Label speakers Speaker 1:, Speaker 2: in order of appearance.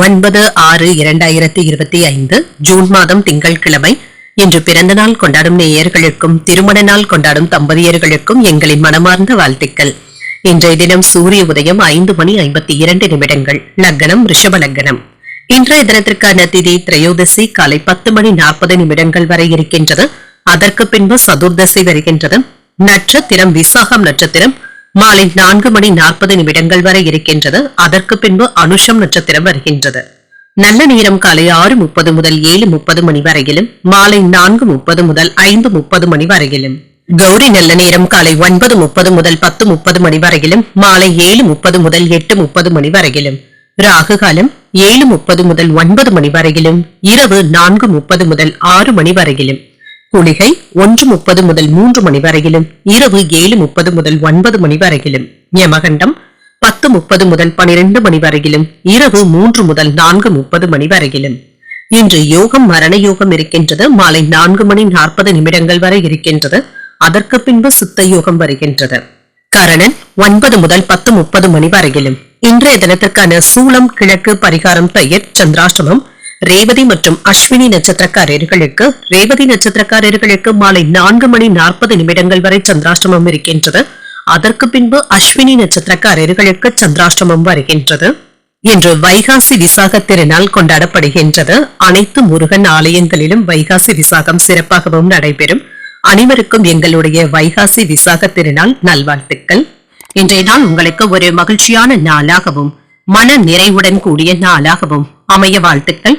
Speaker 1: ஒன்பது ஆறு இரண்டாயிரத்தி இருபத்தி ஐந்து ஜூன் மாதம் திங்கட்கிழமை இன்று பிறந்த நாள் கொண்டாடும் நேயர்களுக்கும் திருமண நாள் கொண்டாடும் தம்பதியர்களுக்கும் எங்களின் மனமார்ந்த வாழ்த்துக்கள். இன்றைய தினம் சூரிய உதயம் ஐந்து மணி ஐம்பத்தி இரண்டு நிமிடங்கள் லக்னம் ரிஷப லக்னம். இன்றைய தினத்திற்கான திதி திரையோதசி காலை பத்து மணி நாற்பது நிமிடங்கள் வரை இருக்கின்றது. அதற்கு பின்பு சதுர்தசி வருகின்றது. நட்சத்திரம் விசாகம் நட்சத்திரம் மாலை நான்கு மணி நாற்பது நிமிடங்கள் வரை இருக்கின்றது. அதற்கு பின்பு அனுஷம் நட்சத்திரம் வருகின்றது. நல்ல நேரம் காலை ஆறு முப்பது முதல் ஏழு முப்பது மணி வரையிலும் மாலை நான்கு முப்பது முதல் ஐந்து முப்பது மணி வரையிலும். கௌரி நல்ல நேரம் காலை ஒன்பது முப்பது முதல் பத்து முப்பது மணி வரையிலும் மாலை ஏழு முப்பது முதல் எட்டு முப்பது மணி வரையிலும். ராகு காலம் ஏழு முப்பது முதல் ஒன்பது மணி வரையிலும் இரவு நான்கு முப்பது முதல் ஆறு மணி வரையிலும். குளிகை ஒன்று முப்பது முதல் மூன்று மணி வரையிலும் இரவு ஏழு முப்பது முதல் ஒன்பது மணி வரையிலும் யமகண்டம் பத்து முப்பது முதல் பனிரெண்டு மணி வரையிலும் இரவு மூன்று முதல் நான்கு முப்பது மணி வரையிலும். இன்று யோகம் மரண யோகம் இருக்கின்றது. மாலை நான்கு மணி நாற்பது நிமிடங்கள் வரை இருக்கின்றது. அதற்கு பின்பு சித்த யோகம் வருகின்றது. கரணன் ஒன்பது முதல் பத்து முப்பது மணி வரையிலும். இன்றைய தினத்திற்கான சூலம் கிழக்கு பரிகாரம் பெயர் சந்திராசிரமம் ரேவதி மற்றும் அஸ்வினி நட்சத்திரக்காரர்களுக்கு ரேவதி நட்சத்திரக்காரர்களுக்கு மாலை நான்கு மணி நாற்பது நிமிடங்கள் வரை சந்திராஷ்டமம் இருக்கின்றது. அதற்கு பின்பு அஸ்வினி நட்சத்திரக்காரர்களுக்கு சந்திராஷ்டமம் வருகின்றது. இன்று வைகாசி விசாக திருநாள் கொண்டாடப்படுகின்றது. அனைத்து முருகன் ஆலயங்களிலும் வைகாசி விசாகம் சிறப்பாகவும் நடைபெறும். அனைவருக்கும் எங்களுடைய வைகாசி விசாக திருநாள் நல்வாழ்த்துக்கள். இன்றைய நாள் உங்களுக்கு ஒரு மகிழ்ச்சியான நாளாகவும் மன நிறைவுடன் கூடிய நாளாகவும் அமைய வாழ்த்துக்கள்.